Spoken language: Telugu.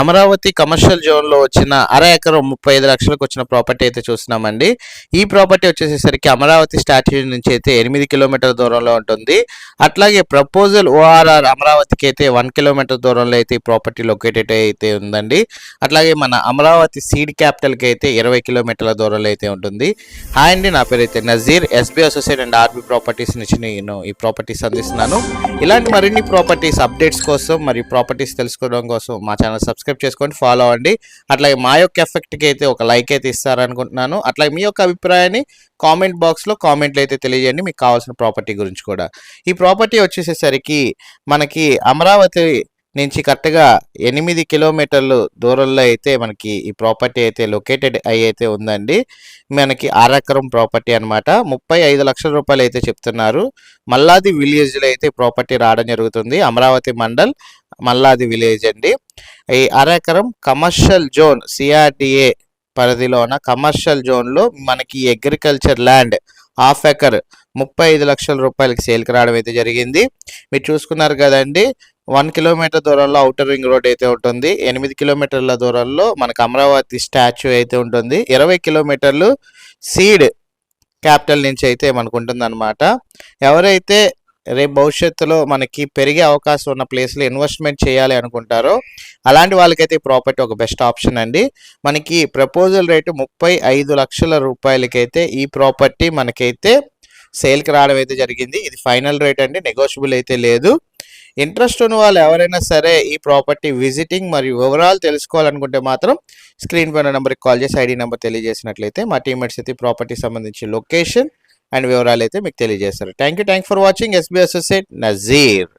అమరావతి కమర్షియల్ జోన్లో వచ్చిన అర ఎకరం ముప్పై ఐదు లక్షలకు వచ్చిన ప్రాపర్టీ అయితే చూస్తున్నామండి. ఈ ప్రాపర్టీ వచ్చేసేసరికి అమరావతి స్టాట్యూ నుంచి అయితే ఎనిమిది కిలోమీటర్ల దూరంలో ఉంటుంది. అట్లాగే ప్రపోజల్ ఓఆర్ఆర్ అమరావతికి అయితే వన్ కిలోమీటర్ దూరంలో అయితే ఈ ప్రాపర్టీ లొకేటెడ్ అయితే ఉందండి. అట్లాగే మన అమరావతి సీడ్ క్యాపిటల్కి అయితే ఇరవై కిలోమీటర్ల దూరంలో అయితే ఉంటుంది. హాయ్ అండి నా పేరు అయితే Nazeer SB associate and RB properties నుంచి నేను ఈ ప్రాపర్టీస్ అందిస్తున్నాను ఇలాంటి మరిన్ని ప్రాపర్టీస్ అప్డేట్స్ కోసం మరియు ప్రాపర్టీస్ తెలుసుకోవడం కోసం మా ఛానల్ సబ్స్క్రైబ్ చేసుకోండి ఫాలో అవ్వండి. అట్లాగే మా యొక్క ఎఫెక్ట్కి అయితే ఒక లైక్ అయితే ఇస్తారనుకుంటున్నాను. అట్లాగే మీ యొక్క అభిప్రాయాన్ని కామెంట్ బాక్స్లో కామెంట్లు అయితే తెలియజేయండి. మీకు కావాల్సిన ప్రాపర్టీ గురించి కూడా. ఈ ప్రాపర్టీ వచ్చేసేసరికి మనకి అమరావతి నుంచి కరెక్ట్గా ఎనిమిది కిలోమీటర్లు దూరంలో అయితే మనకి ఈ ప్రాపర్టీ అయితే లొకేటెడ్ అయి అయితే ఉందండి. మనకి ఆరకరం ప్రాపర్టీ అనమాట ముప్పై ఐదు లక్షల రూపాయలు అయితే చెప్తున్నారు. మల్లాది విలేజ్లో అయితే ప్రాపర్టీ రావడం జరుగుతుంది. అమరావతి మండల్ మల్లాది విలేజ్ అండి. ఈ అరెకరం కమర్షియల్ జోన్ సిఆర్డిఏ పరిధిలోన కమర్షియల్ జోన్లో మనకి అగ్రికల్చర్ ల్యాండ్ హాఫ్ ఎకర్ ముప్పై ఐదు లక్షల రూపాయలకి సేల్కి రావడం అయితే జరిగింది. మీరు చూసుకున్నారు కదండి వన్ కిలోమీటర్ దూరంలో అవుటర్ రింగ్ రోడ్ అయితే ఉంటుంది. ఎనిమిది కిలోమీటర్ల దూరంలో మనకు అమరావతి స్టాచ్యూ అయితే ఉంటుంది. ఇరవై కిలోమీటర్లు సీడ్ క్యాపిటల్ నుంచి అయితే మనకు ఉంటుందనమాట ఎవరైతే రేపు భవిష్యత్తులో మనకి పెరిగే అవకాశం ఉన్న ప్లేస్లో ఇన్వెస్ట్మెంట్ చేయాలి అనుకుంటారో అలాంటి వాళ్ళకైతే ఈ ప్రాపర్టీ ఒక బెస్ట్ ఆప్షన్ అండి. మనకి ప్రపోజల్ రేటు ముప్పై ఐదు లక్షల రూపాయలకైతే ఈ ప్రాపర్టీ మనకైతే సేల్కి రావడం అయితే జరిగింది. ఇది ఫైనల్ రేట్ అండి నెగోషియబుల్ అయితే లేదు. ఇంట్రెస్ట్ ఉన్న వాళ్ళు ఎవరైనా సరే ఈ ప్రాపర్టీ విజిటింగ్ మరియు వివరాలు తెలుసుకోవాలనుకుంటే మాత్రం స్క్రీన్ పైన నెంబర్కి కాల్ చేసి ఐడి నెంబర్ తెలియజేసినట్లయితే మా టీమేట్స్ అయితే ప్రాపర్టీ సంబంధించి లొకేషన్ అండ్ వివరాలు అయితే మీకు తెలియజేస్తారు. Thank you thank for watching SB associate Nazeer